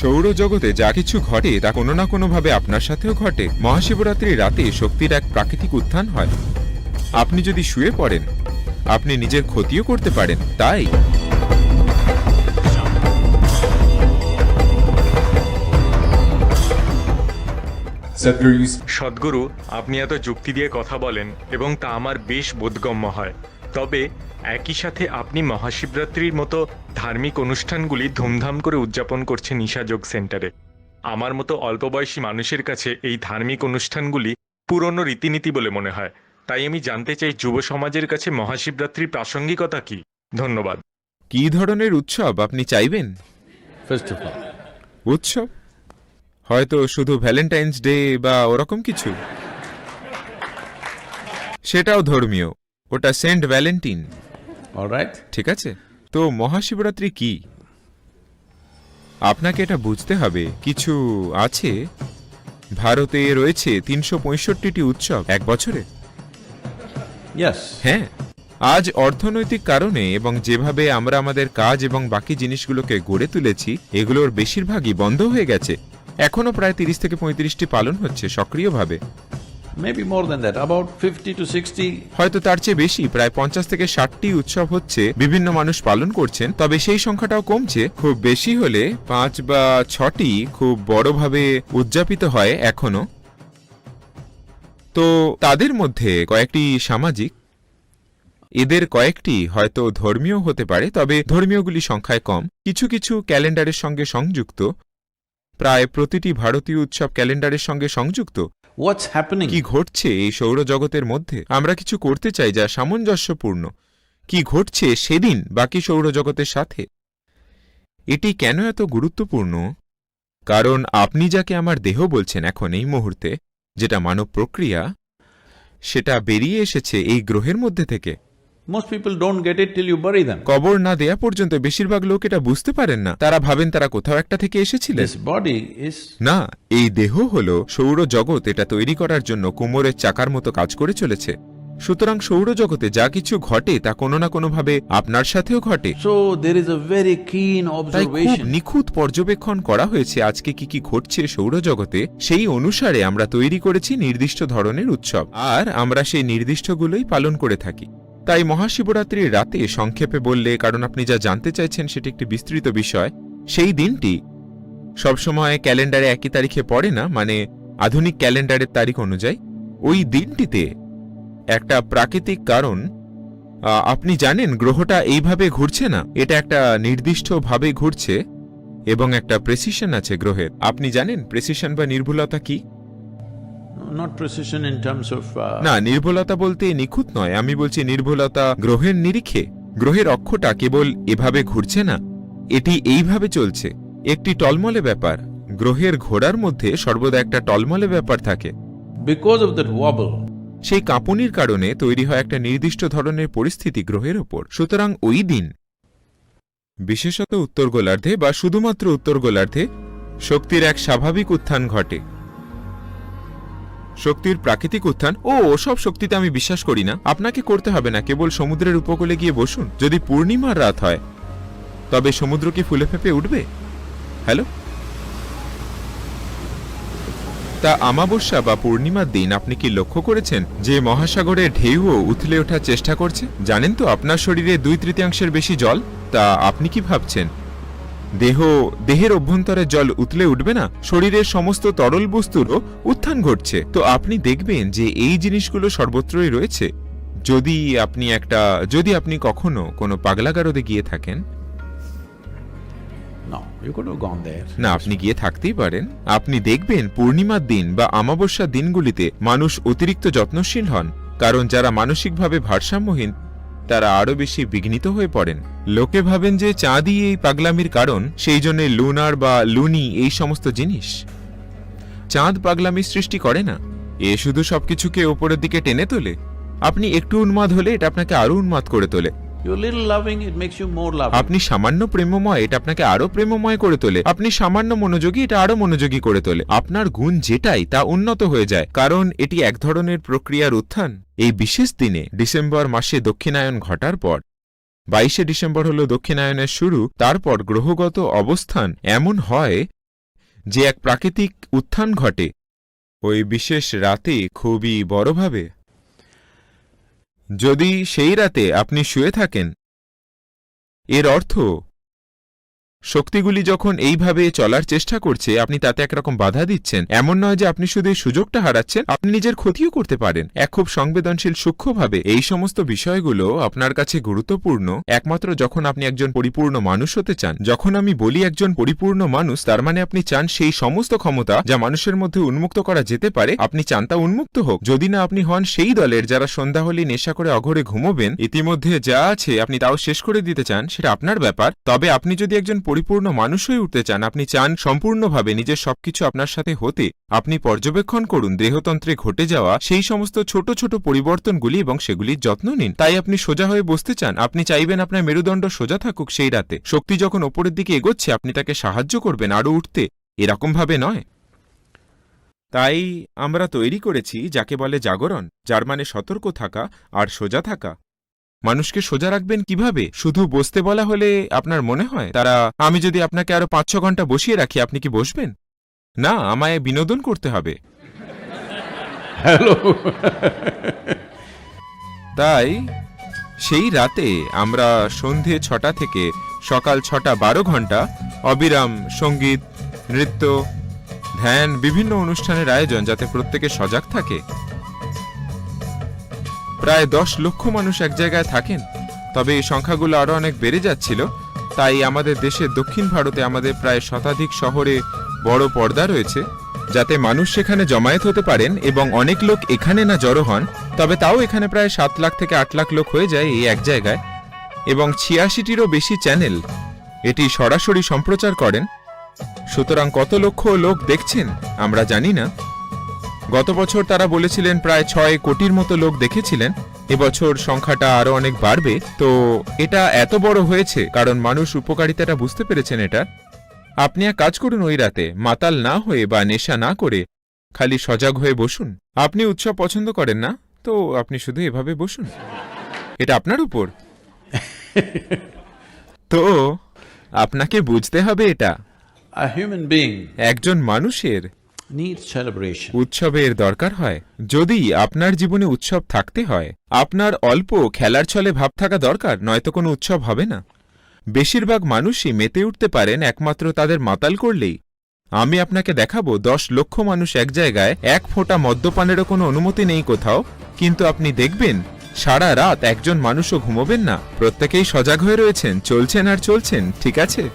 সৌরজগতে যা কিছু ঘটে তা কোনো না কোনোভাবে আপনার সাথেও ঘটে। মহাশিবরাত্রির রাতে শক্তির এক প্রাকৃতিক উত্থান হয়। আপনি যদি শুয়ে পড়েন আপনি নিজের ক্ষতিও করতে পারেন তাই। সদ্গুরু আপনি এত যুক্তি দিয়ে কথা বলেন এবং তা আমার বেশ বোধগম্য হয়। তবে একই সাথে আপনি মহাশিবরাত্রির মতো ধার্মিক অনুষ্ঠানগুলি ধুমধাম করে উদযাপন করছেন নিশাযোগ সেন্টারে। আমার মতো অল্প বয়সী মানুষের কাছে এই ধার্মিক অনুষ্ঠানগুলি পুরনো রীতিনীতি বলে মনে হয়। তাই আমি জানতে চাই যুব সমাজের কাছে মহাশিবরাত্রির প্রাসঙ্গিকতা কি? ধন্যবাদ। কি ধরনের উৎসব আপনি চাইবেন. উৎসব? হয়তো শুধু ভ্যালেন্টাইন্স ডে বা ওরকম কিছু? সেটাও ধর্মীয়। ওটা সেন্ট ভ্যালেন্টিন। ঠিক আছে। তো মহাশিবরাত্রি কি? আপনাকে এটা বুঝতে হবে কিছু আছে? ভারতে রয়েছে তিনশো পঁয়ষট্টিটি উৎসব এক বছরে? হ্যাঁ। আজ অর্থনৈতিক কারণে এবং যেভাবে আমরা আমাদের কাজ এবং বাকি জিনিসগুলোকে গড়ে তুলেছি এগুলোর বেশিরভাগই বন্ধ হয়ে গেছে। এখনও প্রায় তিরিশ থেকে পঁয়ত্রিশটি পালন হচ্ছে সক্রিয়ভাবে। Maybe more than that, about 50 to 60. হয়তো তার চেয়ে বেশি প্রায় পঞ্চাশ থেকে ষাটটি উৎসব হচ্ছে বিভিন্ন মানুষ পালন করছেন তবে সেই সংখ্যাটাও কমছে। খুব বেশি হলে পাঁচ বা ছটি খুব বড়ভাবে উদযাপিত হয় এখনও। তো তাদের মধ্যে কয়েকটি সামাজিক এদের কয়েকটি হয়তো ধর্মীয় হতে পারে তবে ধর্মীয়গুলি সংখ্যায় কম। কিছু কিছু ক্যালেন্ডারের সঙ্গে সংযুক্ত প্রায় প্রতিটি ভারতীয় উৎসব ক্যালেন্ডারের সঙ্গে সংযুক্ত। What's হ্যাপেনিং কি ঘটছে এই সৌরজগতের মধ্যে? আমরা কিছু করতে চাই যা সামঞ্জস্যপূর্ণ। কি ঘটছে সেদিন, বাকি সৌরজগতের সাথে? এটি কেন এত গুরুত্বপূর্ণ? কারণ আপনি যাকে আমার দেহ বলছেন এখন এই মুহূর্তে, যেটা মানব প্রক্রিয়া, সেটা বেরিয়ে এসেছে এই গ্রহের মধ্যে থেকে। কবর না দেয়া পর্যন্ত বেশিরভাগ লোক এটা বুঝতে পারেন না। তারা ভাবেন তারা কোথাও একটা থেকে এসেছিলেন। না এই দেহ হল সৌরজগৎ এটা তৈরি করার জন্য কুমোরের চাকার মতো কাজ করে চলেছে। সুতরাং সৌরজগতে যা কিছু ঘটে তা কোনো না কোনোভাবে আপনার সাথেও ঘটে। তাই খুব. নিখুঁত পর্যবেক্ষণ করা হয়েছে আজকে কি কি ঘটছে সৌরজগতে। সেই অনুসারে আমরা তৈরি করেছি নির্দিষ্ট ধরনের উৎসব। আর আমরা সেই নির্দিষ্টগুলোই পালন করে থাকি। তাই মহাশিবরাত্রির রাতে সংক্ষেপে বললে, কারণ আপনি যা জানতে চাইছেন সেটি একটি বিস্তৃত বিষয়, সেই দিনটি সবসময় ক্যালেন্ডারে একই তারিখে পড়ে না? মানে আধুনিক ক্যালেন্ডারের তারিখ অনুযায়ী ওই দিনটিতে একটা প্রাকৃতিক কারণ আপনি জানেন গ্রহটা এইভাবে ঘুরছে না? এটা একটা নির্দিষ্টভাবে ঘুরছে এবং একটা প্রেসিশন আছে গ্রহের। আপনি জানেন প্রেসিশন বা নির্ভুলতা কি? না নির্ভুলতা বলতে নিখুঁত নয়। আমি বলছি নির্ভুলতা গ্রহের নিরিখে। গ্রহের অক্ষটা কেবল এভাবে ঘুরছে না। এটি এইভাবে চলছে। একটি টলমলে ব্যাপার। গ্রহের ঘোড়ার মধ্যে সর্বদা একটা টলমলে ব্যাপার থাকে। Because of that wobble, সেই কাঁপুনির কারণে তৈরি হয় একটা নির্দিষ্ট ধরনের পরিস্থিতি গ্রহের ওপর। সুতরাং ওই দিন বিশেষত উত্তর গোলার্ধে বা শুধুমাত্র উত্তর গোলার্ধে শক্তির এক স্বাভাবিক উত্থান ঘটে। শক্তির প্রাকৃতিক উত্থান? ও, ওসব শক্তিতে আমি বিশ্বাস করি না। আপনাকে করতে হবে না, কেবল সমুদ্রের উপকূলে গিয়ে বসুন, যদি পূর্ণিমার রাত হয়। তবে সমুদ্র কি ফুলে ফেপে উঠবে? হ্যালো? তা আমাবস্যা বা পূর্ণিমার দিন আপনি কি লক্ষ্য করেছেন যে মহাসাগরের ঢেউও উথলে ওঠার চেষ্টা করছে? জানেন তো, আপনার শরীরে দুই তৃতীয়াংশের বেশি জল, তা আপনি কি ভাবছেন? দেহ দেহের অভ্যন্তরে জল উতলে উঠবে না শরীরের সমস্ত তরল বস্তুরও উত্থান ঘটছে। তো আপনি দেখবেন যে এই জিনিসগুলো সর্বত্রই রয়েছে। যদি আপনি একটা যদি আপনি কখনো কোনো পাগলাগারদে গিয়ে থাকেন. না আপনি গিয়ে থাকতেই পারেন। আপনি দেখবেন পূর্ণিমার দিন বা আমাবস্যার দিনগুলিতে মানুষ অতিরিক্ত যত্নশীল হন কারণ যারা মানসিকভাবে ভারসাম্যহীন তারা আরও বেশি বিঘ্নিত হয়ে পড়েন। লোকে ভাবেন যে চাঁদই এই পাগলামির কারণ, সেই জন্যে লুনার বা লুনি এই সমস্ত জিনিস। চাঁদ পাগলামির সৃষ্টি করে না। এ শুধু সবকিছুকে ওপরের দিকে টেনে তোলে। আপনি একটু উন্মাদ হলে এটা আপনাকে আরও উন্মাদ করে তোলে। আপনি সামান্য প্রেমময়, এটা আপনাকে আরও প্রেমময় করে তোলে। আপনি সামান্য মনোযোগী, এটা আরও মনোযোগী করে তোলে। আপনার গুণ যেটাই, তা উন্নত হয়ে যায়। কারণ এটি এক ধরনের প্রক্রিয়ার উত্থান। এই বিশেষ দিনে, ডিসেম্বর মাসে দক্ষিণায়ন ঘটার পর, বাইশে ডিসেম্বর হল দক্ষিণায়নের শুরু, তারপর গ্রহগত অবস্থান এমন হয় যে এক প্রাকৃতিক উত্থান ঘটে। ওই বিশেষ রাতে খুবই বড়ভাবে যদি সেই রাতে আপনি শুয়ে থাকেন এর অর্থ শক্তিগুলি যখন এইভাবে চলার চেষ্টা করছে, আপনি তাতে একরকম বাধা দিচ্ছেন। এমন নয় যে আপনি শুধু এই সুযোগটা হারাচ্ছেন, আপনি নিজের ক্ষতিও করতে পারেন। এক খুব সংবেদনশীল, সূক্ষ্মভাবে এই সমস্ত বিষয়গুলো আপনার কাছে গুরুত্বপূর্ণ। একমাত্র যখন আপনি একজন পরিপূর্ণ মানুষ হতে চান, যখন আমি বলি একজন পরিপূর্ণ মানুষ, তার মানে আপনি চান সেই সমস্ত ক্ষমতা যা মানুষের মধ্যে উন্মুক্ত করা যেতে পারে, আপনি চান তা উন্মুক্ত হোক। যদি না আপনি হন, সেই দলের যারা সন্ধ্যা হলে নেশা করে অঘরে ঘুমোবেন, ইতিমধ্যে যা আছে আপনি তাও শেষ করে দিতে চান, সেটা আপনার ব্যাপার। তবে আপনি যদি একজন পরিপূর্ণ মানুষ হয়ে উঠতে চান, আপনি চান সম্পূর্ণভাবে নিজের সবকিছু আপনার সাথে হতে, আপনি পর্যবেক্ষণ করুন, দেহতন্ত্রে ঘটে যাওয়া সেই সমস্ত ছোট ছোট পরিবর্তনগুলি এবং সেগুলির যত্ন নিন। তাই আপনি সোজা হয়ে বসতে চান, আপনি চাইবেন আপনার মেরুদণ্ড সোজা থাকুক সেই রাতে। শক্তি যখন ওপরের দিকে এগোচ্ছে, আপনি তাকে সাহায্য করবেন আরও উঠতে। এরকমভাবে নয়। তাই আমরা তৈরি করেছি, যাকে বলে জাগরণ, যার মানে সতর্ক থাকা আর সোজা থাকা। মানুষকে সোজা রাখবেন কীভাবে? শুধু বসতে বলা হলে আপনার মনে হয়? তারা আমি যদি আপনাকে আরও পাঁচ ছ ঘণ্টা বসিয়ে রাখি আপনি কি বসবেন? না আমায় বিনোদন করতে হবে। Hello. তাই সেই রাতে আমরা সন্ধে ছটা থেকে সকাল ছটা বারো ঘণ্টা অবিরাম সংগীত নৃত্য ধ্যান বিভিন্ন অনুষ্ঠানের আয়োজন যাতে প্রত্যেকে সজাগ থাকে। প্রায় দশ লক্ষ মানুষ এক জায়গায় থাকেন। তবে এই সংখ্যাগুলো আরও অনেক বেড়ে যাচ্ছিল। তাই আমাদের দেশের দক্ষিণ ভারতে আমাদের প্রায় শতাধিক শহরে বড় পর্দা রয়েছে। যাতে মানুষ সেখানে জমায়েত হতে পারেন এবং অনেক লোক এখানে না জড়ো হন, তবে তাও এখানে প্রায় সাত লাখ থেকে আট লাখ লোক হয়ে যায় এই এক জায়গায়। এবং ছিয়াশিটিরও বেশি চ্যানেল এটি সরাসরি সম্প্রচার করেন। সুতরাং কত লক্ষ লোক দেখছেন, আমরা জানি না। গত বছর তারা বলেছিলেন প্রায় ছয় কোটির মতো লোক দেখেছিলেন। এবছর সংখ্যাটা আরও অনেক বাড়বে। তো এটা এত বড় হয়েছে কারণ মানুষ উপকারিতাটা বুঝতে পেরেছেন এটা। আপনি এক কাজ করুন ওই রাতে মাতাল না হয়ে বা নেশা না করে খালি সজাগ হয়ে বসুন। আপনি উৎসব পছন্দ করেন না তো আপনি শুধু এভাবে বসুন। এটা আপনার উপর। তো আপনাকে বুঝতে হবে এটা। একজন মানুষের. উৎসবের দরকার হয়। যদি আপনার জীবনে উৎসব থাকতে হয়, আপনার অল্প খেলার ছলে ভাব থাকা দরকার, নয়তো কোনো উৎসব হবে না। বেশিরভাগ মানুষই মেতে উঠতে পারেন, একমাত্র তাদের মাতাল করলেই। আমি আপনাকে দেখাবো, দশ লক্ষ মানুষ এক জায়গায়, এক ফোঁটা মদ্যপানেরও কোনো অনুমতি নেই কোথাও। কিন্তু আপনি দেখবেন, সারা রাত একজন মানুষও ঘুমোবেন না। প্রত্যেকেই সজাগ হয়ে রয়েছেন, চলছেন আর চলছেন, ঠিক আছে?